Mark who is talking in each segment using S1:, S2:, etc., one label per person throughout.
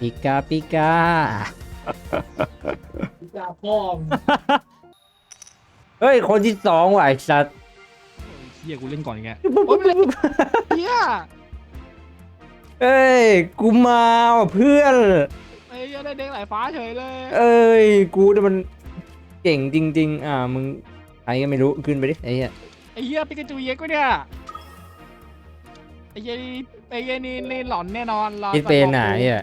S1: ปิกาปิกา
S2: จ่าพ่อง
S1: เฮ้ย คนที่สองว่ะไอ้สัตว์
S2: เฮียกูเล่นก่อนไงโอ้ยเฮีย
S1: เอ้ย กูมาว่ะเพื่อน
S2: ไอ้เฮียได้เด็กหลายฟ้าเฉยเลย
S1: เอ้ย กูเนี่ยมันเก่งจริง ๆ อ่า มึงใครก็ไม่รู้ขึ้นไปดิไอ้เหี้ย
S2: ไอ้เฮียปิกาจูเย็กกูเนี่ยไอ้เฮียนี่ไอ้เฮียนี่นี่หลอนแน่นอนรอ
S1: คิดเป็นไหนอะ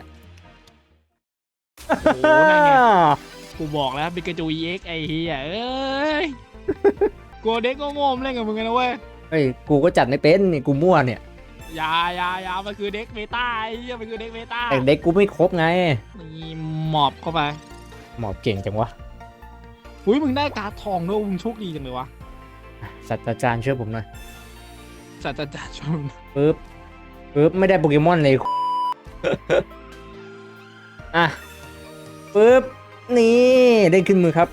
S2: โอ้โหนั่นไงกูบอกแล้วปิกาจูเย็กไอ้เฮียเอ้ยกูเด็กก็โง่ๆเล่นกับมึงกันนะเว้ย
S1: เฮ้ยกูก็จัดไม่เป็นนี่กูมั่วเนี่ย
S2: อยาอยาอยามันคือเด็กเมตาไอ้เฮียมันคือเด็กเมตา
S1: แต่เด็กกูไม่ครบไง
S2: นี่หมอบเข้าไป
S1: หมอบเก่งจังวะ
S2: อุ้ยมึงได้การ์ดทองด้วยมึงโชคดีจังเลยวะ
S1: ศาสตราจารย์ช่วยผมหน่อย
S2: ศาสตราจารย์ชม
S1: ปึ๊บปึ๊บไม่ได้โปเกมอนเลย อะ ปึ๊บนี่ได้ขึ้นมือครับ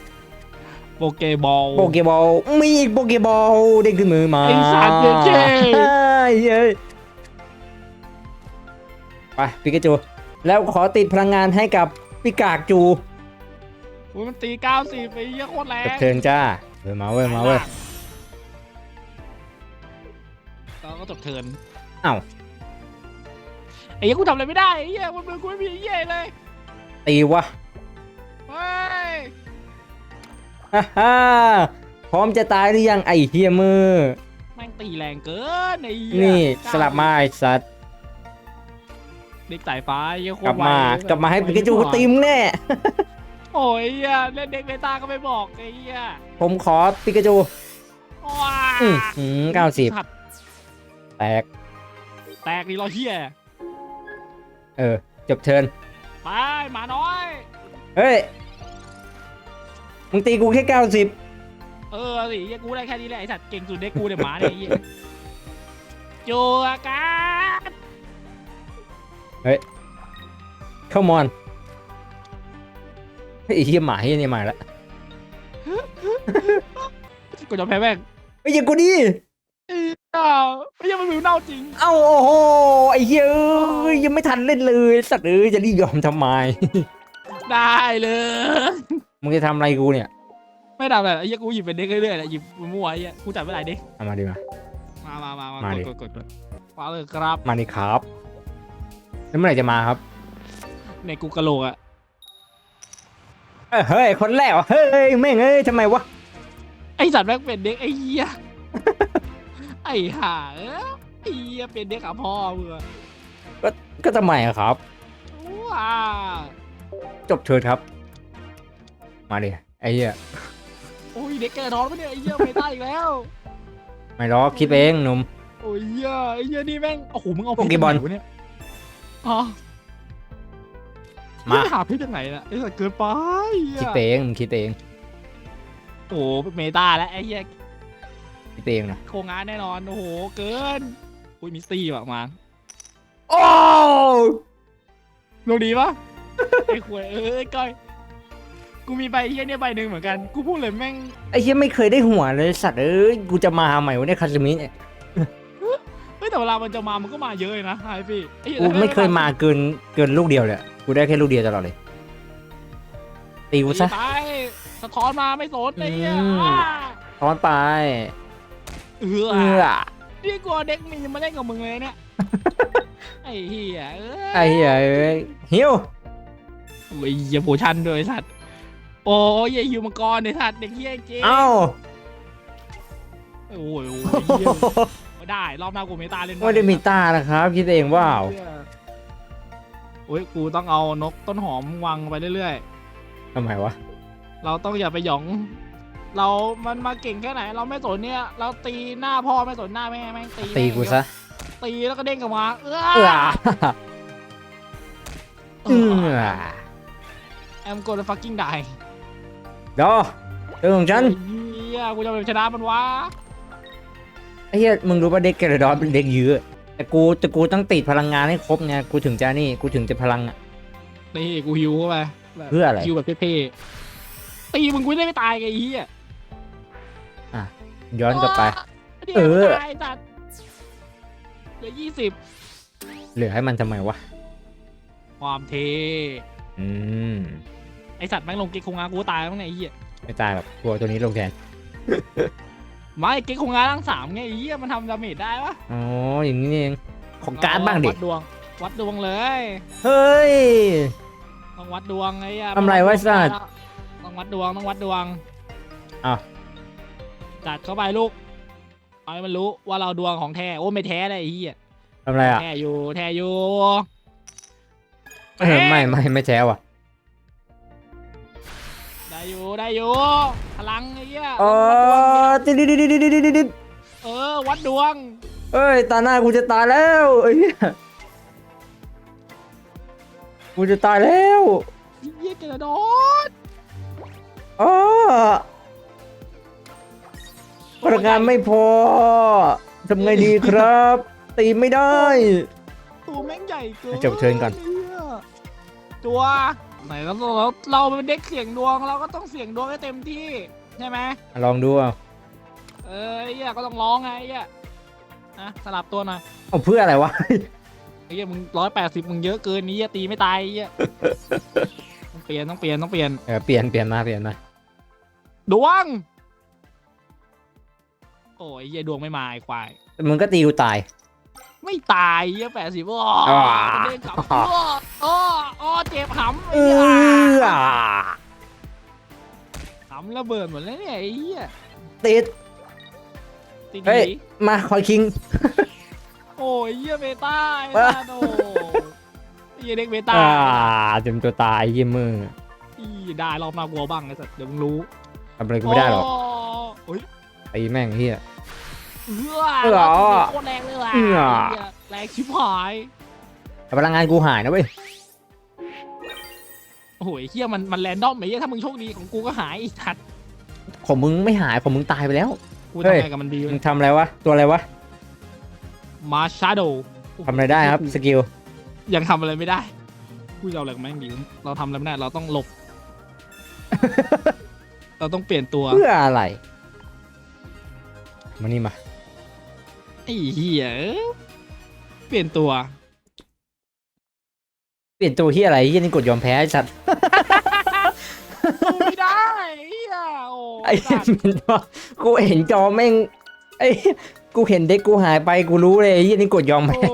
S2: โปเกบอล
S1: โปเกบอลมีอีกโปเกบอลได้ขึ้นมือมา
S2: ไอ้สัตว์เจ๊
S1: เย้ยไปปิกาจู แล้วขอติดพลังงานให้กับปิกากจู
S2: อุ้ยมันตีเก้าสิบไปเหี้ยอะโคตรแร
S1: กับ
S2: ง
S1: เทิร์นจ้าเว้ยมาเว้ยมาเว้ย
S2: แล้วก็จบเทิร์น
S1: อ้าว
S2: ไอ้เหี้ยกูทำอะไรไม่ได้ไอ้เหี้ยมันมือกูไม่มีไอ้เหี้ยเลย
S1: ตีวะ
S2: เฮ้ย
S1: ฮ่าฮ่าพร้อมจะตายหรือยังไอ้เฮียมือ
S2: แม่งตีแรงเกินไอ้เหี้ย
S1: นี่
S2: เก้
S1: สลับมาไอ้สัตว์
S2: เด็กสายฟ้าไอ้เหี้ยโค
S1: กลั
S2: ต
S1: บ
S2: รไว
S1: มา
S2: เลย
S1: กลับมาให้ปิกาจู
S2: ไว
S1: ตีมแน่
S2: โอ้ยไอ้เหี้ยเล่นเด็กเมตาก็ไม่บอกไอ้เหี้ย
S1: ผมขอปิกาจู
S2: ว้า
S1: อืมอืมเก้าสิบ
S2: สัตว์
S1: แตก
S2: แตกนี่เราเหี้ย
S1: เออ จบเทิร์น
S2: ไปหมาน้อย
S1: เฮ้ย มึงตีกูแค่เก้าสิบ
S2: เออสิเหี้ยกูได้แค่นี้แหละไอ้สัตว์เก่งสุดเด็กกูเนี่ยหมาเนี่ยไอ้เหี้ยจูอาการ
S1: เข้ามอนเฮ้ยไอ้เฮียหมาเฮียนี่มาแล้ว
S2: กูจะแพ้แม่ง
S1: เฮ้ยอย่ากูดิ
S2: เอ้าไม่ยังมันมิวเน่าจริง
S1: เอ้าโอ้โหไอ้เฮียเอ้ยยังไม่ทันเล่นเลยสัตว์เอ้ยจะรีบยอมทำไม
S2: ได้เลย
S1: มึงจะทำอะไรกูเนี่ย
S2: ไม่ทำอะไรไอ้เหี้ยกูหยิบเป็นเด็กเรื่อยๆแหละหยิบมั่วไอ้เหี้ยกูจับไม่ได้เด็ก
S1: เอามาดิมา
S2: มามามามา
S1: มาดิ
S2: กดกดกดมาเลยครับ
S1: มาดิครับ แล้วเมื่อไหร่จะมาครับ
S2: ในกูกะโหลกอะ
S1: เอ้ยเฮ้ยคนแรกวะเฮ้ยแม่งเอ้ยทำไมวะ
S2: ไอสัตว์แม่งเป็นเด็กไอ้เหี้ยไอ้ห่าเอ้ยไอ้เหี้ยเป็นเด็กกับพ่อมึงอะ
S1: ก็ทำไมอะครับ
S2: ว้า
S1: จบเทิร์นครับ มาดิไอ้เหี้ย
S2: โอ้ยเด็กแกท้องปะเนี่ยไอ้เหี้ยไม่ได้อีกแล้ว
S1: ไม่หรอกคิดเองหนุ่ม
S2: โอ้ยเหี้ยไอ้เหี้ยนี่แม่งโอ้โหมึงเอา
S1: โปเกบอล
S2: พชรจากไหนวะเนี่ยอ๋อ
S1: มา
S2: งหาเพชรจากไหนน่ะไอ้สัตว์เกินไปเหี้ย
S1: คิดเองมึงคิดเอง
S2: โอ้โหเมตาแล้วไอ้เหี้ย
S1: คิดเองนะ
S2: โครงงานแน่นอนโอ้โหเกินอุ้ยมิสตี้ว่ะมา
S1: โอ้
S2: ลงดีปะไอ้ขวยเอ้ยก้อย กูมีใบเฮี้ยเนี่ยใบหนึ่งเหมือนกันกูพูดเลยแม่ง
S1: ไอ้เหี้ยไม่เคยได้หัวเลยสัตว์เอ้ยกูจะมาใหม่วะเนี่ยคาสมิเนี่ย
S2: เฮ้ยแต่เวลามันจะมามันก็มาเยอะเลยนะไอพี่อ้หี้
S1: กูไม่เคยมาเกินเกินลูกเดียวเลยอะกูได้แค่ลูกเดียวตลอดเลยตีกูซะ
S2: ไปสะท้อนมาไม่สนไอ้เหี้ย
S1: อืม
S2: อ่า
S1: ทอนไป
S2: เอ
S1: เอ
S2: อ
S1: อ
S2: นี่กลัวเด็กมีมาเล่นกับมึงเลยเนี่ยไอ้เหี้ยเอ้ย
S1: ไอ้เหี้ยเอ้ยหิว
S2: โอ้ยอย่าโผชันด้วยไอ้สัตว์ โอ้ยอย่าหิวมังกรไอ้สัตว์เด็กเหี้ยจริง
S1: เอ้า
S2: โอ้ยโอ้ยเหี้ยไม่ได้รอบหน้ากูเมตาเล่น
S1: ไม่ได้มีตานะครับ คิดเองว่า
S2: โอ้ยกูต้องเอานกต้นหอมวางไปเรื่อย
S1: ทำไมวะ
S2: ๆ เราต้องอย่าไปหยอง เรามันมาเก่งแค่ไหน เราไม่สนเนี่ย เราตีหน้าพ่อไม่สนหน้าแม่แม่งตี
S1: ตีกูซะ
S2: ตีแล้วก็เด้งกลับมาเอ
S1: เออ
S2: อ
S1: เออ
S2: แอมโกลฟักกิ้งได้
S1: เดี๋ยวเรื่องของฉัน
S2: เฮียกูจะไปชนะมันวะ
S1: ไอ้เหี้ยมึงรู้ป่ะเด็กแกระดอนเป็นเด็กยื้อแต่กูแต่กูต้องติดพลังงานให้ครบไงกูถึงจะนี่กูถึงจะพลังอะ
S2: นี่กูฮิวเข้าไปแบบ
S1: เพื่ออะไร
S2: ฮิวแบบเท่ๆตีมึงกูได้ไม่ตายไงไอ้เฮีย
S1: ย้อนกลับไป
S2: เดี๋ยว
S1: เออ
S2: ตายจัดเหลือยี่สิบ
S1: เหลือให้มันทำไมวะ
S2: ความเท
S1: อืม
S2: ไอ สัตว์แม่งลงเก็กคงงากูตายแล้วไงไอ้เหี้ย
S1: ไม่ตายหรอกกลัวตัวนี้ลงแทน
S2: ไม่เก็กคงงาทั้งสามไงไอ้เหี้ยมันทำดาเมจได้ปะ
S1: อ๋ออย่างนี้นี่เองของการ์ดบ้างดิ
S2: วัดดวง วัดดวงเลย
S1: เฮ้ย
S2: ต้องวัดดวงไอ้เหี้ย
S1: ทำไรวะไอ้สัตว์
S2: ต้องวัดดวงต้องวัดดวง
S1: อ้าว
S2: จัดเข้าไปลูกเอาให้มันรู้ว่าเราดวงของแท้โอ้ไม่แท้เลยไอ้เหี้ย
S1: ทำอะไรอะ
S2: แท้อยู่แท้อยู่
S1: เออไม่ไม่ไม่แจ้ว่ะ
S2: ได้อยู่ได้อยู่พลังไอ้เหี้ย
S1: เออดิดดิดดิดดิดดิดดิดดิด
S2: เออวัดดวง
S1: เอ้ยตาหน้ากูจะตายแล้วเอ้ยกูจะตายแล้ว
S2: ไอ้เหี้ยกระโดด
S1: อ๋อพลังงานไม่พอทำไงดีครับ ตีไม่ได้
S2: ตัวแม่งใหญ่เกิน
S1: จบเทิร์นก่อน
S2: ไเหี้ยตัว ไหนเราเราเราเป็นเด็กเสี่ยงดวงเราก็ต้องเสี่ยงดวงให้เต็มที่ใช่ไหม
S1: ลองดูเอา
S2: เออไอ้เหี้ยก็ต้องร้องไงไอ้เหี้ยนะสลับตัวหน่อย
S1: เอาเพื่ออะไรวะ
S2: ไอ้เหี้ยมึงร้อยแปดสิบมึงเยอะเกินนี้ยตีไม่ตายไอ้เหี้ยต้องเปลี่ยนต้องเปลี่ยนต้องเปลี่ยน
S1: เออเปลี่ยนเปลี่ยนมาเปลี่ยนมา
S2: ดวงโอ้ยไอ้เหี้ยดวงไม่มาไอ้ควาย
S1: มึงก็ตีกูตาย
S2: ไม่ตายเหี้ยแปดสิบอ้อ
S1: อ่า
S2: เด้งกลับอ้ออ้ออ้อเจ็บหำ
S1: เอ
S2: ไอ้เหี้ย
S1: อ
S2: หำระเบิดหมดแล้วเนี่ยไอ้เหี้ย
S1: ติด
S2: ตี
S1: เฮ้
S2: ดี
S1: ยมาคอยคิง
S2: โอ้ยเหี้ยเบต้าไอ้
S1: อะ
S2: สัตว์โอ้ไอ้เหี้ยเด็กเบต้า
S1: อ่าเต็มตัวตายยี่มือ
S2: อีได้รอบหน้ากลัวบ้างไอ้สัตว์เดี๋ยวมึงรู้
S1: ทำอะไรกูไม่ได้หรอก
S2: โอ้ย
S1: ตีแม่งเฮีย
S2: เอื้อ
S1: เอื้อ
S2: เราตีโคตรแรงเลยว่ะ
S1: เอื้อ
S2: ไเหี้ยแรงชิบหาย
S1: แต่พลังงานกูหายนะเว้ย
S2: โอ้โหไอ้เหี้ยมันมันแรนดอมไอ้เหี้ยถ้ามึงโชคดีของกูก็หายอีกทัด
S1: ของมึงไม่หายของมึงตายไปแล้ว
S2: กู
S1: เฮ้
S2: ทำ
S1: ย
S2: ไงกับมันดี
S1: มึงทำอะไรวะตัวอะไรวะ
S2: มาชาโด
S1: ทำอะไรได้ครับสกิล
S2: ยังทำอะไรไม่ได้กูจะเอาอะไรกับแม่งดีเราทำอะไรไม่ได้เราต้องหลบ เราต้องเปลี่ยนตัว
S1: เพื่ออะไรมานี่มา
S2: ไอ้เหี้ยเอ้ยเปลี่ยนตัว
S1: เปลี่ยนตัวเฮียอะไรเฮียนี่กดยอมแพ้ไอ้สัตว์
S2: สู้ไม่ได้ไอ้เหี้ยโอ้
S1: ไอ้
S2: สัตว์
S1: มันว่ากูเห็นจอแม่งไอ้กูเห็นเด็กกูหายไปกูรู้เลยไอ้เฮียนี่กดยอม
S2: โอ้
S1: แพ้